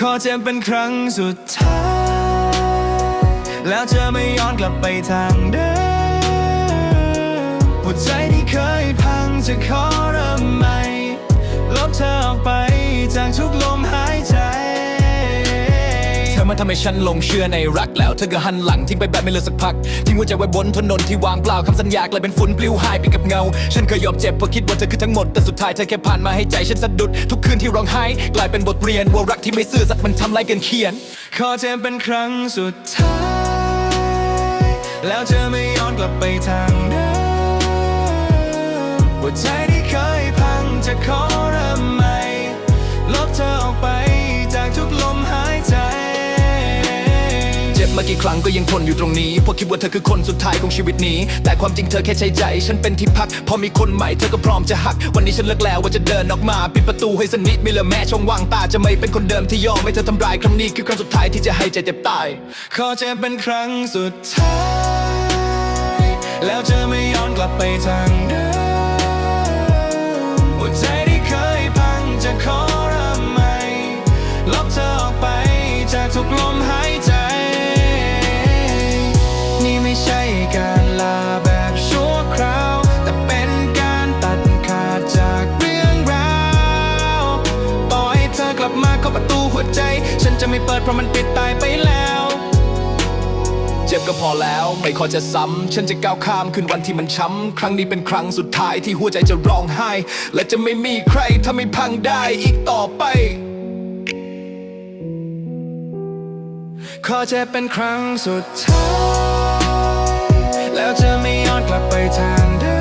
ขอเจ็บเป็นครั้งสุดท้าย แล้วจะไม่ย้อนกลับไปทางเดิมหัวใจที่เคยพังจะขอเริ่มใหม่ ลบเธอออกไปจากทุกลม มันทำให้ฉันหลงเชื่อในรักแล้วเธอก็หันหลังทิ้งไปแบบไม่เหลือสักพัก ทิ้งหัวใจไว้บนถนนที่วางเปล่าคำสัญญากลายเป็นฝุ่นปลิวหายไปกับเงา ฉันเคยยอมเจ็บเพราะคิดว่าเธอคือทั้งหมดแต่สุดท้ายเธอแค่ผ่านมาให้ใจฉันสะดุด ทุกคืนที่ร้องไห้กลายเป็นบทเรียนว่ารักที่ไม่ซื่อสัตย์มันทำลายเกินเขียน ขอเจ็บเป็นครั้งสุดท้าย แล้วจะไม่ย้อนกลับไปทางเดิมหัวใจ รั้งก็ยังทนอยู่ตรงนี้เพราะคิดว่าเธอคือคนสุดท้ายของชีวิตนี้ แต่ความจริงเธอแค่ใช้ใจ ฉันเป็นที่พัก พอมีคนใหม่เธอก็พร้อมจะหัก วันนี้ฉันเลิกแล้วว่าจะเดินออกมาปิดประตูให้สนิทไม่เหลือแม้ช่องว่างตาจะไม่เป็นคนเดิมที่ยอมให้เธอทำร้ายครั้งนี้คือครั้งสุดท้ายที่จะให้ใจเจ็บตายขอเจ็บเป็นครั้งสุดท้าย แล้วจะไม่ย้อนกลับไปทางเดิม เข้าประตูหัวใจ ฉันจะไม่เปิดเพราะมันปิดตายไปแล้ว เจ็บก็พอแล้ว ไม่ขอจะซ้ำ ฉันจะก้าวข้ามคืนวันที่มันช้ำ ครั้งนี้เป็นครั้งสุดท้ายที่หัวใจจะร้องไห้ และจะไม่มีใครทำให้พังได้อีกต่อไปขอเจ็บเป็นครั้งสุดท้าย แล้วจะไม่ย้อนกลับไปทางเดิ